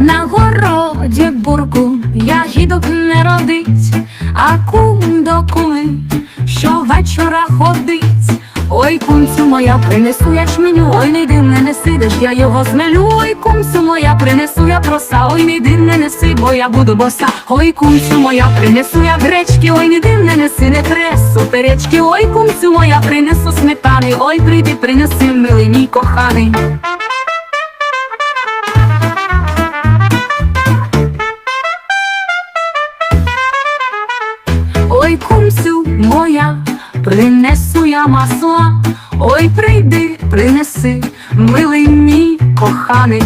на городі бурку ягідок не родить, а кум до куми щовечора ходить. Ой, кумцю моя, принесу я чменю, ой, не йди, не неси, де я його змелю, ой, кумцю моя, принесу я проса, ой, не йди, не неси, бо я буду боса, ой, кумцю моя, принесу я гречки, ой, не йди, не неси, не тресу перечки, ой, кумцю моя, принесу сметани, ой, прийди, принеси, милий мій коханий. Кумсю моя, принесу я масла, ой, прийди, принеси, милий мій коханий.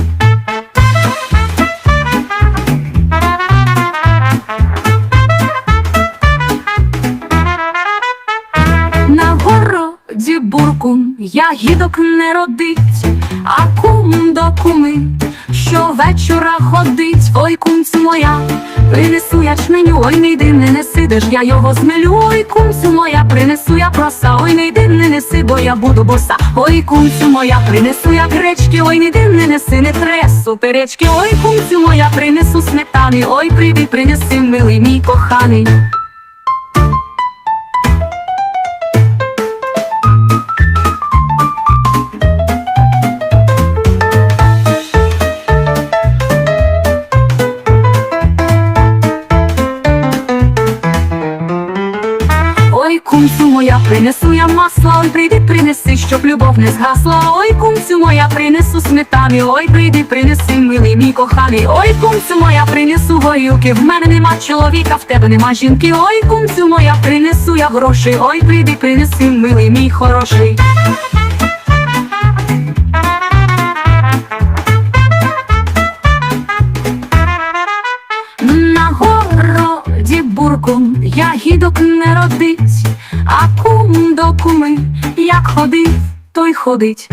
На городі буркун ягідок не родить, а кум до куми щовечора ходить. Ой, кумцю моя, принесу ячменю, ой, не йди, не неси, де ж я його змелю. Ой, кумцю моя, принесу я проса, ой, не йди, не неси, бо я буду боса. Ой, кумцю моя, принесу я гречки, ой, не йди, не неси, не тресу перечки. Ой, кумцю моя, принесу сметани, ой, прийди, принеси, милий мій коханий. Кумцю моя, принесу я масла, ой, прийди, принеси, щоб любов не згасла. Ой, кумцю моя, принесу сметани, ой, прийди, принеси, милий мій коханий. Ой, кумцю моя, принесу горілки. В мене нема чоловіка, в тебе нема жінки. Ой, кумцю моя, принесу я гроші. Ой, прийди, принеси, милий мій хороший. На городі буркун ягідок не родить, а кум до куми, як ходив, той ходить.